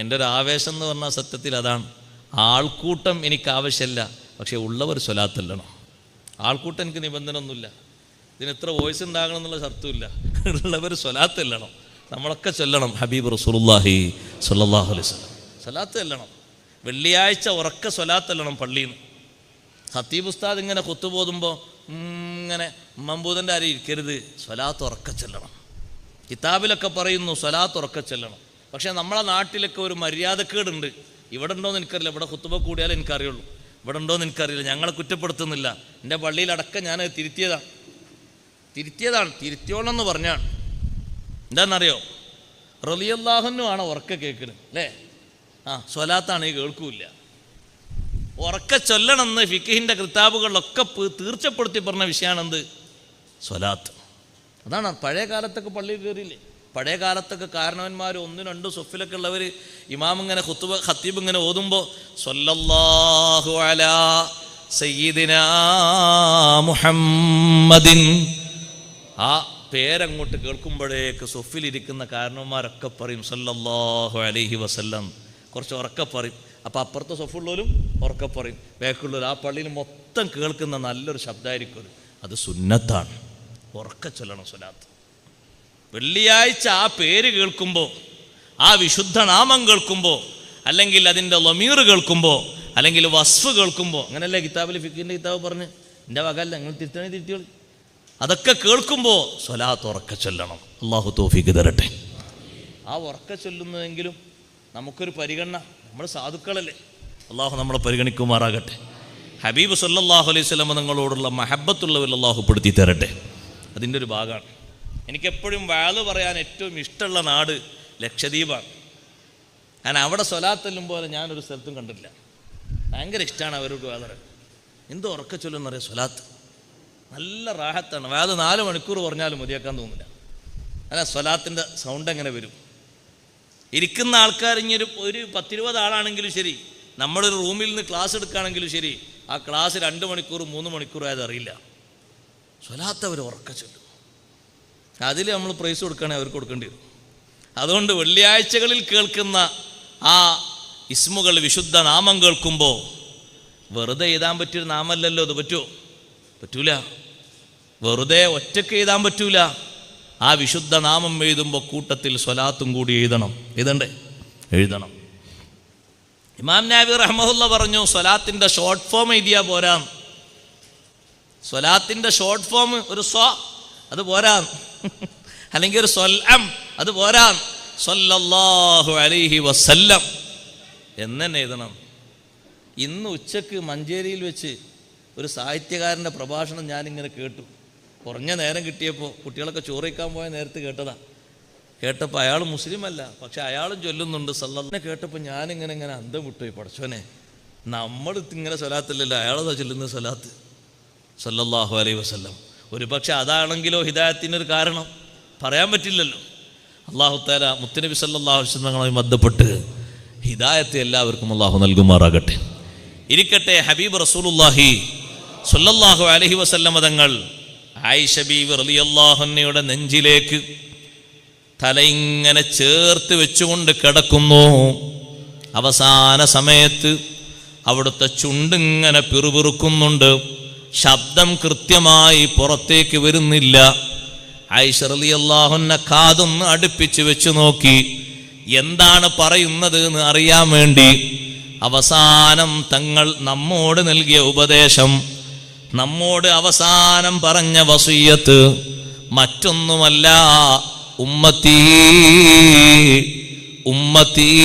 എന്റെ ഒരു ആവേശം എന്ന് പറഞ്ഞാൽ സത്യത്തിൽ അതാണ്. ആൾക്കൂട്ടം എനിക്ക് ആവശ്യമില്ല പക്ഷേ ഉള്ളവർ സ്വലാത്തല്ലണം. ആൾക്കൂട്ടം എനിക്ക് നിബന്ധന ഒന്നുമില്ല ഇതിന് എത്ര വോയിസ് ഉണ്ടാകണം എന്നുള്ള ശർത്തുമില്ല. ഉള്ളവർ സ്വലാത്തല്ലണം. നമ്മളൊക്കെ ചൊല്ലണം. ഹബീബ് റസൂലുള്ളാഹി സ്വല്ലല്ലാഹു അലൈഹി വസല്ലം. സ്വലാത്ത് ചെല്ലണം വെള്ളിയാഴ്ച ഉറക്ക സ്വലാത്തല്ലണം പള്ളിയിൽ നിന്ന് ഹത്തീബ് ഉസ്താദ് ഇങ്ങനെ കൊത്തുപോതുമ്പോൾ ഇങ്ങനെ മമ്പൂതന്റെ അരി ഇരിക്കരുത്. സ്വലാത്ത് ഉറക്ക ചെല്ലണം. കിതാബിലൊക്കെ പറയുന്നു സ്വലാത്ത് ഉറക്ക ചെല്ലണം. പക്ഷേ നമ്മളെ നാട്ടിലൊക്കെ ഒരു മര്യാദക്കേടുണ്ട്. ഇവിടെ ഉണ്ടോയെന്ന് എനിക്കറിയില്ല. ഇവിടെ കുത്തുബ കൂടിയാലേ എനിക്കറിയുള്ളൂ. ഇവിടെ ഉണ്ടോയെന്ന് എനിക്കറിയില്ല. ഞങ്ങളെ കുറ്റപ്പെടുത്തുന്നില്ല. എന്റെ പള്ളിയിലടക്കം ഞാൻ തിരുത്തിയതാണ് തിരുത്തിയതാണ്. തിരുത്തിയോളെന്ന് പറഞ്ഞാണ്. എന്താണെന്നറിയോ റലിയല്ലാഹുനും ആണ് ഉറക്ക കേൾക്കുന്നത് അല്ലേ? ആ സ്വലാത്താണ് ഈ കേൾക്കൂല ഉറക്ക ചൊല്ലണമെന്ന് ഫിക്കിഹിന്റെ കിതാബുകളിലൊക്കെ തീർച്ചപ്പെടുത്തി പറഞ്ഞ വിഷയമാണെന്ത്? സ്വലാത്ത്. അതാണ് പഴയ കാലത്തൊക്കെ പള്ളിയിൽ കയറിയില്ലേ? പഴയ കാലത്തൊക്കെ കാരണവന്മാർ ഒന്നും രണ്ട് സൊഫിലൊക്കെ ഉള്ളവർ ഇമാം ഇങ്ങനെ ഹുത്തുബ ഹത്തീബ് ഇങ്ങനെ ഓതുമ്പോൾ സ്വല്ലല്ലാഹു അലാ സയ്യിദിനാ മുഹമ്മദിൻ. ആ പേരങ്ങോട്ട് കേൾക്കുമ്പോഴേക്ക് സൊഫിലിരിക്കുന്ന കാരണവന്മാരൊക്കെ പറയും സല്ലല്ലാഹു അലൈഹി വസല്ലം. കുറച്ച് ഉറക്കെ പറയും. അപ്പോൾ അപ്പുറത്തെ സൊഫുള്ളവരും ഉറക്കെ പറയും. ബാക്കുള്ളവർ ആ പള്ളിയിൽ മൊത്തം കേൾക്കുന്ന നല്ലൊരു ശബ്ദമായിരിക്കും അത്. അത് സുന്നത്താണ്. ഉറക്കെ ചൊല്ലണം സ്വലാത്ത്. വെള്ളിയാഴ്ച ആ പേര് കേൾക്കുമ്പോൾ ആ വിശുദ്ധ നാമം കേൾക്കുമ്പോൾ അല്ലെങ്കിൽ അതിന്റെ ലമീർ കേൾക്കുമ്പോൾ അല്ലെങ്കിൽ വസ്ഫ് കേൾക്കുമ്പോൾ അങ്ങനല്ലേ കിതാബിൽ ഫിക്കിന്റെ കിതാബ് പറഞ്ഞ് എന്റെ വകല്ല നിങ്ങൾ തിരുത്തണേ തിരുത്തിയോളി. അതൊക്കെ കേൾക്കുമ്പോൾ സ്വലാത്ത് ഉറക്ക ചൊല്ലണം. അള്ളാഹു തോഫിക്ക് തരട്ടെ. ആ ഉറക്ക ചൊല്ലുന്നതെങ്കിലും നമുക്കൊരു പരിഗണന നമ്മൾ സാധുക്കളല്ലേ. അള്ളാഹു നമ്മളെ പരിഗണിക്കുമാറാകട്ടെ. ഹബീബ് സല്ലാഹു അലൈഹി സ്വലമ നിങ്ങളോടുള്ള മഹബത്തുള്ളവരിൽ അള്ളാഹു പെടുത്തി തരട്ടെ. അതിന്റെ ഒരു ഭാഗമാണ്. എനിക്കെപ്പോഴും വാൾ പറയാൻ ഏറ്റവും ഇഷ്ടമുള്ള നാട് ലക്ഷദ്വീപാണ്. കാരണം അവിടെ സ്വലാത്തെല്ലും പോലെ ഞാനൊരു സ്ഥലത്തും കണ്ടിട്ടില്ല. ഭയങ്കര ഇഷ്ടമാണ് അവരോട് വളരെ എന്തോ ഉറക്ക പറയാം സ്വലാത്ത്? നല്ല റാഹത്താണ്. വാത് നാല് മണിക്കൂർ പറഞ്ഞാലും മതിയാക്കാൻ തോന്നില്ല. അല്ല സ്വലാത്തിന്റെ സൗണ്ട് എങ്ങനെ വരും? ഇരിക്കുന്ന ആൾക്കാർ ഇനി ഒരു ഒരു പത്തിരുപത് ആളാണെങ്കിലും ശരി നമ്മളൊരു റൂമിൽ നിന്ന് ക്ലാസ് എടുക്കുകയാണെങ്കിലും ശരി ആ ക്ലാസ് രണ്ട് മണിക്കൂർ മൂന്ന് മണിക്കൂർ ആയത് അറിയില്ല. സ്വലാത്ത് അവർ ഉറക്ക ചൊല്ലും. അതിൽ നമ്മൾ പ്രൈസ് കൊടുക്കുകയാണെങ്കിൽ അവർക്ക് കൊടുക്കേണ്ടി വരും. അതുകൊണ്ട് വെള്ളിയാഴ്ചകളിൽ കേൾക്കുന്ന ആ ഇസ്മുകൾ വിശുദ്ധ നാമം കേൾക്കുമ്പോൾ വെറുതെ എഴുതാൻ പറ്റിയൊരു നാമല്ലല്ലോ അത് പറ്റുമോ? പറ്റൂല. വെറുതെ ഒറ്റയ്ക്ക് എഴുതാൻ പറ്റൂല. ആ വിശുദ്ധ നാമം എഴുതുമ്പോൾ കൂട്ടത്തിൽ സ്വലാത്തും കൂടി എഴുതണം. എഴുതണ്ടേ? എഴുതണം. ഇമാം നാബി റഹ്മുല്ല പറഞ്ഞു സ്വലാത്തിന്റെ ഷോർട്ട് ഫോം എഴുതിയാൽ പോരാ. സ്വലാത്തിന്റെ ഷോർട്ട് ഫോം ഒരു സ്വ അത് പോരാ. അല്ലെങ്കിൽ ഒരു സ്വല്ലം അത് പോരാ. സ്വല്ലല്ലാഹു അലൈഹി വസല്ലം. എന്ന് എഴുതണം. ഇന്ന് ഉച്ചയ്ക്ക് മഞ്ചേരിയിൽ വെച്ച് ഒരു സാഹിത്യകാരന്റെ പ്രഭാഷണം ഞാനിങ്ങനെ കേട്ടു. കുറഞ്ഞ നേരം കിട്ടിയപ്പോൾ കുട്ടികളൊക്കെ ചോറിക്കാൻ പോയ നേരത്ത് കേട്ടതാ. കേട്ടപ്പോൾ അയാൾ മുസ്ലിം അല്ല പക്ഷെ അയാളും ചൊല്ലുന്നുണ്ട്. സല്ലെ കേട്ടപ്പോൾ ഞാനിങ്ങനെ ഇങ്ങനെ അന്തം വിട്ടുപോയി പടച്ചോനെ നമ്മൾ ഇങ്ങനെ സ്വലാത്തില്ലല്ലോ. അയാളതാ ചൊല്ലുന്ന സ്വലാത്ത്. സല്ലാഹു അലൈഹി വസല്ലം. ഒരു പക്ഷെ അതാണെങ്കിലോ ഹിദായത്തിനൊരു കാരണം. പറയാൻ പറ്റില്ലല്ലോ. അള്ളാഹു താല മുത്തനബി സല്ലല്ലാഹു അലൈഹി വസല്ലങ്ങളുമായി ബന്ധപ്പെട്ട് ഹിദായത്തെ എല്ലാവർക്കും അള്ളാഹു നൽകുമാറാകട്ടെ. ഇരിക്കട്ടെ ഹബീബ് റസൂലുല്ലാഹി സല്ലല്ലാഹു അലഹി വസല്ലമതങ്ങൾ ആയിഷ ബീവി റളിയല്ലാഹുന്നയുടെ നെഞ്ചിലേക്ക് തല ഇങ്ങനെ ചേർത്ത് വെച്ചുകൊണ്ട് കിടക്കുന്നു. അവസാന സമയത്ത് അവിടുത്തെ ചുണ്ടിങ്ങനെ പിറുപിറുക്കുന്നുണ്ട്. ശബ്ദം കൃത്യമായി പുറത്തേക്ക് വരുന്നില്ല. ഐഷറലി അള്ളാഹുന്ന കാതൊന്ന് അടുപ്പിച്ച് വെച്ച് നോക്കി. എന്താണ് പറയുന്നത് എന്ന് അറിയാൻ വേണ്ടി അവസാനം തങ്ങൾ നമ്മോട് നൽകിയ ഉപദേശം. നമ്മോട് അവസാനം പറഞ്ഞ വസൂയത്ത് മറ്റൊന്നുമല്ല ഉമ്മത്തീ ഉമ്മത്തീ.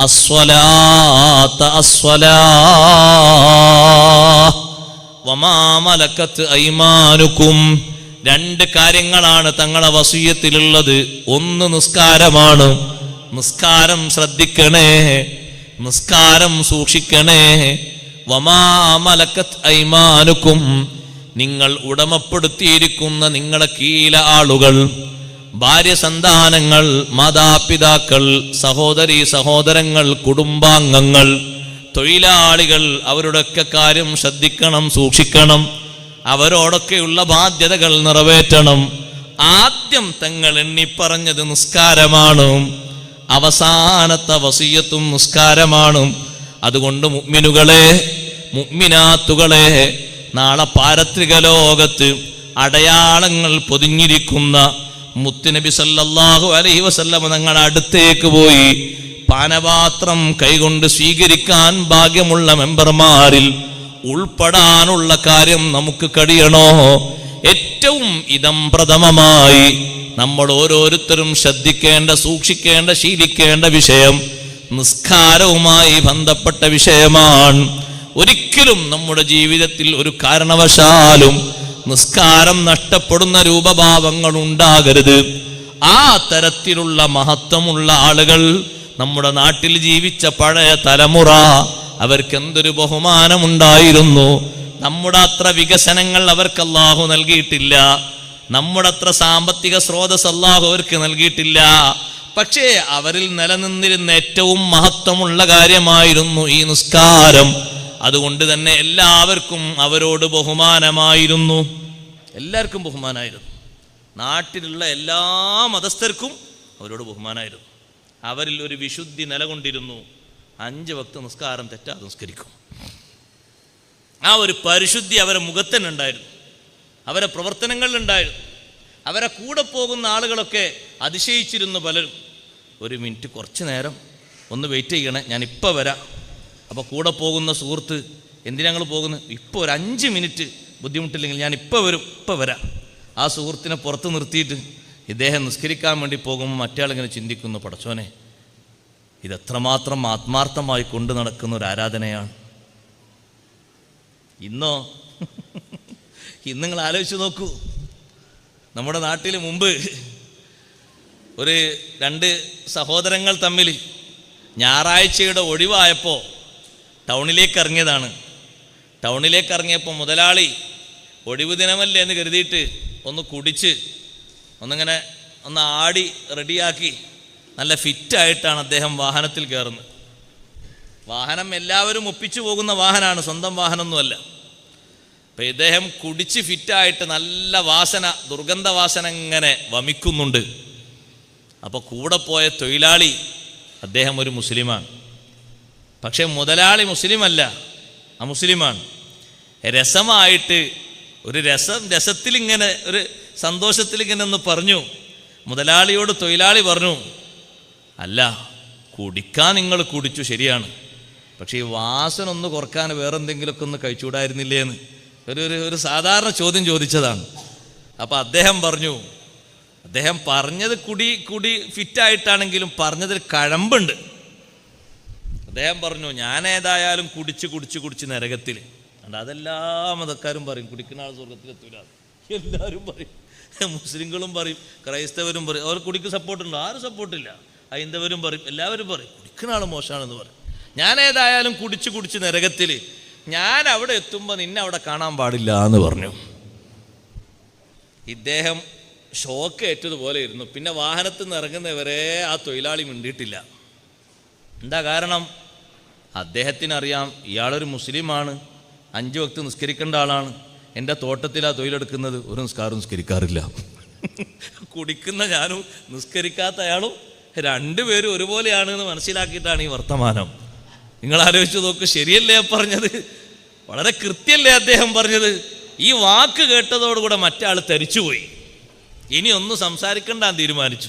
അസ്വലാത്ത അസ്വലാ വമാ മലക്കത്ത് ഐമാനുക്കും രണ്ട് കാര്യങ്ങളാണ് തങ്ങളെ വസൂയത്തിലുള്ളത്. ഒന്ന് നിസ്കാരമാണ്. നിസ്കാരം ശ്രദ്ധിക്കണേ. നിസ്കാരം സൂക്ഷിക്കണേ. വമാമലക്കത്ത് ഐമാനുക്കും. നിങ്ങൾ ഉടമപ്പെടുത്തിയിരിക്കുന്ന നിങ്ങളുടെ കീല ആളുകൾ. ഭാര്യ സന്താനങ്ങൾ മാതാപിതാക്കൾ സഹോദരി സഹോദരങ്ങൾ കുടുംബാംഗങ്ങൾ തൊഴിലാളികൾ അവരുടെയൊക്കെ കാര്യം ശ്രദ്ധിക്കണം സൂക്ഷിക്കണം. അവരോടൊക്കെയുള്ള ബാധ്യതകൾ നിറവേറ്റണം. ആദ്യം തങ്ങൾ എണ്ണിപ്പറഞ്ഞത് നിസ്കാരമാണ്. അവസാനത്തെ വസീയത്തും നിസ്കാരമാണ്. അതുകൊണ്ട് മുഗ്മിനുകളെ മുഗ്മിനാത്തുകളെ നാളെ പാരത്രിക ലോകത്ത് അടയാളങ്ങൾ പൊതിഞ്ഞിരിക്കുന്ന മുത്തുനബി സല്ലല്ലാഹു അലൈഹി വസല്ലമ തങ്ങളുടെ അടുത്തേക്ക് പോയി പാനപാത്രം കൈകൊണ്ട് സ്വീകരിക്കാൻ ഭാഗ്യമുള്ള മെമ്പർമാരിൽ ഉൾപ്പെടാനുള്ള കാര്യം നമുക്ക് കഴിയണോ? ഏറ്റവും ഇതം പ്രഥമമായി നമ്മൾ ഓരോരുത്തരും ശ്രദ്ധിക്കേണ്ട സൂക്ഷിക്കേണ്ട ശീലിക്കേണ്ട വിഷയം നിസ്കാരവുമായി ബന്ധപ്പെട്ട വിഷയമാണ്. ഒരിക്കലും നമ്മുടെ ജീവിതത്തിൽ ഒരു കാരണവശാലും നിസ്കാരം നഷ്ടപ്പെടുന്ന രൂപഭാവങ്ങൾ ഉണ്ടാകരുത് ആ തരത്തിലുള്ള മഹത്വമുള്ള ആളുകൾ നമ്മുടെ നാട്ടിൽ ജീവിച്ച പഴയ തലമുറ അവർക്ക് എന്തൊരു ബഹുമാനമുണ്ടായിരുന്നു? നമ്മുടെ അത്ര വികസനങ്ങൾ അവർക്ക് അല്ലാഹു നൽകിയിട്ടില്ല. നമ്മുടെ അത്ര സാമ്പത്തിക സ്രോതസ് അല്ലാഹു അവർക്ക് നൽകിയിട്ടില്ല. പക്ഷേ അവരിൽ നിലനിന്നിരുന്ന ഏറ്റവും മഹത്വമുള്ള കാര്യമായിരുന്നു ഈ നിസ്കാരം. അതുകൊണ്ട് തന്നെ എല്ലാവർക്കും അവരോട് ബഹുമാനമായിരുന്നു. എല്ലാവർക്കും ബഹുമാനമായിരുന്നു. നാട്ടിലുള്ള എല്ലാ മതസ്ഥർക്കും അവരോട് ബഹുമാനമായിരുന്നു. അവരിൽ ഒരു വിശുദ്ധി നിലകൊണ്ടിരുന്നു. അഞ്ച് ഭക്ത നിസ്കാരം തെറ്റാതെ നിസ്കരിക്കും. ആ ഒരു പരിശുദ്ധി അവരെ മുഖത്തന്നെ ഉണ്ടായിരുന്നു. അവരെ പ്രവർത്തനങ്ങളിലുണ്ടായിരുന്നു അവരെ കൂടെ പോകുന്ന ആളുകളൊക്കെ അതിശയിച്ചിരുന്നു പലരും. ഒരു മിനിറ്റ് കുറച്ച് നേരം ഒന്ന് വെയിറ്റ് ചെയ്യണേ. ഞാൻ വരാം. അപ്പോൾ കൂടെ പോകുന്ന സുഹൃത്ത് എന്തിനാ ഞങ്ങൾ പോകുന്നത് ഇപ്പോൾ ഒരു അഞ്ച് മിനിറ്റ് ബുദ്ധിമുട്ടില്ലെങ്കിൽ ഞാൻ ഇപ്പോൾ വരും ഇപ്പോൾ വരാം. ആ സുഹൃത്തിനെ പുറത്ത് നിർത്തിയിട്ട് ഇദ്ദേഹം നിസ്കരിക്കാൻ വേണ്ടി പോകുമ്പോൾ മറ്റേ ചിന്തിക്കുന്നു പടച്ചോനെ ഇതെത്രമാത്രം ആത്മാർത്ഥമായി കൊണ്ടു നടക്കുന്ന ഒരു ആരാധനയാണ്. ഇന്നോ? ഇന്ന് നിങ്ങൾ ആലോചിച്ച് നോക്കൂ. നമ്മുടെ നാട്ടിൽ മുമ്പ് ഒരു രണ്ട് സഹോദരങ്ങൾ തമ്മിൽ ഞായറാഴ്ചയുടെ ഒഴിവായപ്പോൾ ടൗണിലേക്ക് ഇറങ്ങിയതാണ്. ടൗണിലേക്ക് ഇറങ്ങിയപ്പോൾ മുതലാളി ഒഴിവ് ദിനമല്ലേ? എന്ന് കരുതിയിട്ട് ഒന്ന് കുടിച്ച് ഒന്നിങ്ങനെ ഒന്ന് ആടി റെഡിയാക്കി നല്ല ഫിറ്റായിട്ടാണ് അദ്ദേഹം വാഹനത്തിൽ കയറുന്നത്. വാഹനം എല്ലാവരും ഒപ്പിച്ചു പോകുന്ന വാഹനമാണ് സ്വന്തം വാഹനമൊന്നുമല്ല. അപ്പം ഇദ്ദേഹം കുടിച്ച് ഫിറ്റായിട്ട് നല്ല വാസന ദുർഗന്ധ വാസന ഇങ്ങനെ വമിക്കുന്നുണ്ട്. അപ്പോൾ കൂടെ പോയ തൊഴിലാളി അദ്ദേഹം ഒരു മുസ്ലിമാണ്. പക്ഷേ മുതലാളി മുസ്ലിമല്ല മുസ്ലിമാണ്. രസമായിട്ട് ഒരു രസം രസത്തിൽ ഇങ്ങനെ ഒരു സന്തോഷത്തിൽ ഇങ്ങനെ ഒന്ന് പറഞ്ഞു. മുതലാളിയോട് തൊഴിലാളി പറഞ്ഞു അല്ല കുടിക്കാൻ നിങ്ങൾ കുടിച്ചു ശരിയാണ്. പക്ഷേ ഈ വാസന ഒന്ന് കുറയ്ക്കാൻ വേറെ എന്തെങ്കിലുമൊക്കെ ഒന്ന് കഴിച്ചുകൂടായിരുന്നില്ലേ എന്ന് ഒരു ഒരു ഒരു സാധാരണ ചോദ്യം ചോദിച്ചതാണ്. അപ്പോൾ അദ്ദേഹം പറഞ്ഞു അദ്ദേഹം പറഞ്ഞത് കുടി കുടി ഫിറ്റായിട്ടാണെങ്കിലും പറഞ്ഞതിൽ കഴമ്പുണ്ട്. അദ്ദേഹം പറഞ്ഞു ഞാൻ ഏതായാലും കുടിച്ച് കുടിച്ച് കുടിച്ച് നരകത്തിൽ. അതുകൊണ്ട് അതെല്ലാ മതക്കാരും പറയും. കുടിക്കുന്ന ആൾ സ്വർഗത്തിലെത്തൂല എല്ലാവരും പറയും. മുസ്ലിങ്ങളും പറയും ക്രൈസ്തവരും പറയും. അവർ കുടിക്ക് സപ്പോർട്ടുണ്ടോ ആരും സപ്പോർട്ടില്ല ഹൈന്ദവരും പറയും എല്ലാവരും പറയും കുടിക്കുന്ന ആൾ മോശമാണെന്ന് പറയും. ഞാൻ ഏതായാലും കുടിച്ച് കുടിച്ച് നരകത്തിൽ ഞാൻ അവിടെ എത്തുമ്പോൾ നിന്നെ അവിടെ കാണാൻ പാടില്ല എന്ന് പറഞ്ഞു. ഇദ്ദേഹം ഷോക്ക് ഏറ്റതുപോലെ ഇരുന്നു. പിന്നെ വാഹനത്തിൽ നിന്ന് ഇറങ്ങുന്നവരെ ആ തൊഴിലാളി മിണ്ടിയിട്ടില്ല. എന്താ കാരണം? അദ്ദേഹത്തിനറിയാം ഇയാളൊരു മുസ്ലിമാണ് അഞ്ച് വക്ത് നിസ്കരിക്കേണ്ട ആളാണ്. എന്റെ തോട്ടത്തിലാണ് തൊഴിലെടുക്കുന്നത് ഒരു നിസ്കാരം നിസ്കരിക്കാറില്ല. കുടിക്കുന്ന ഞാനും നിസ്കരിക്കാത്ത അയാളും രണ്ടുപേരും ഒരുപോലെയാണ് എന്ന് മനസ്സിലാക്കിയിട്ടാണ് ഈ വർത്തമാനം. നിങ്ങൾ ആലോചിച്ച് നോക്ക് ശരിയല്ലേ പറഞ്ഞത്? വളരെ കൃത്യല്ലേ അദ്ദേഹം പറഞ്ഞത്? ഈ വാക്ക് കേട്ടതോടുകൂടെ മറ്റേ ആൾ തരിച്ചുപോയി. ഇനി ഒന്നും സംസാരിക്കണ്ട തീരുമാനിച്ചു.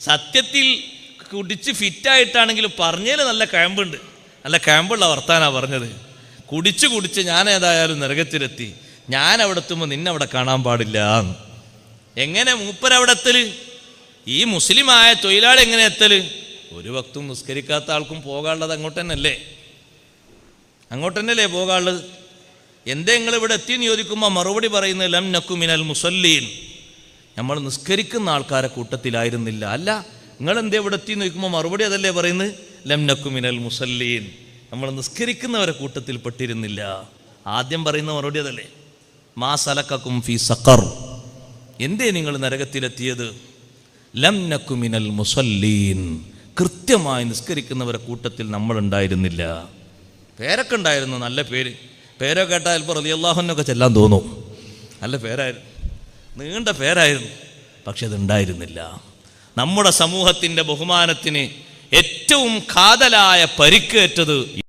സത്യത്തിൽ കുടിച്ച് ഫിറ്റായിട്ടാണെങ്കിലും പറഞ്ഞതിൽ നല്ല കഴമ്പുണ്ട്. നല്ല ക്യാമ്പുള്ള വർത്താനാ പറഞ്ഞത്. കുടിച്ച് കുടിച്ച് ഞാൻ ഏതായാലും നരകത്തിലെത്തി. ഞാൻ അവിടെ എത്തുമ്പോൾ നിന്നെ അവിടെ കാണാൻ പാടില്ല. എങ്ങനെ മൂപ്പരവിടെ എത്തൽ ഈ മുസ്ലിമായ തൊഴിലാളി എങ്ങനെ എത്തൽ? ഒരു വക്തും നിസ്കരിക്കാത്ത ആൾക്കും പോകാനുള്ളത് അങ്ങോട്ട് തന്നെയല്ലേ അങ്ങോട്ട് തന്നെയല്ലേ പോകാനുള്ളത്? എന്തേ നിങ്ങൾ ഇവിടെ എത്തിയെന്ന് ചോദിക്കുമ്പോൾ മറുപടി പറയുന്നത് ലം നക്കു മിനൽ മുസല്ലീൻ. നമ്മൾ നിസ്കരിക്കുന്ന ആൾക്കാരെ കൂട്ടത്തിലായിരുന്നില്ല. അല്ല നിങ്ങൾ എന്തേ ഇവിടെ എത്തി ചോദിക്കുമ്പോൾ മറുപടി അതല്ലേ പറയുന്നത്? ലം നക്കു മിനൽ മുസല്ലീൻ. നമ്മൾ നിസ്കരിക്കുന്നവരെ കൂട്ടത്തിൽ പെട്ടിരുന്നില്ല. ആദ്യം പറയുന്ന മറുപടി അതല്ലേ? മാ സലക്കും ഫി സക്കർ എന്തേ നിങ്ങൾ നരകത്തിലെത്തിയത്? ലംനക്കുമിനൽ നക്കു മിനൽ മുസല്ലീൻ. കൃത്യമായി നിസ്കരിക്കുന്നവരെ കൂട്ടത്തിൽ നമ്മൾ ഉണ്ടായിരുന്നില്ല. പേരൊക്കെ ഉണ്ടായിരുന്നു നല്ല പേര്. പേരൊക്കെ കേട്ടാൽ ഇപ്പോൾ റലിയല്ലാഹുനൊക്കെ ചെല്ലാൻ തോന്നും. നല്ല പേരായിരുന്നു. നീണ്ട പേരായിരുന്നു. പക്ഷെ അതുണ്ടായിരുന്നില്ല നമ്മുടെ സമൂഹത്തിന്റെ ബഹുമാനത്തിന് ഏറ്റവും കാതലായ പരിക്കേറ്റത്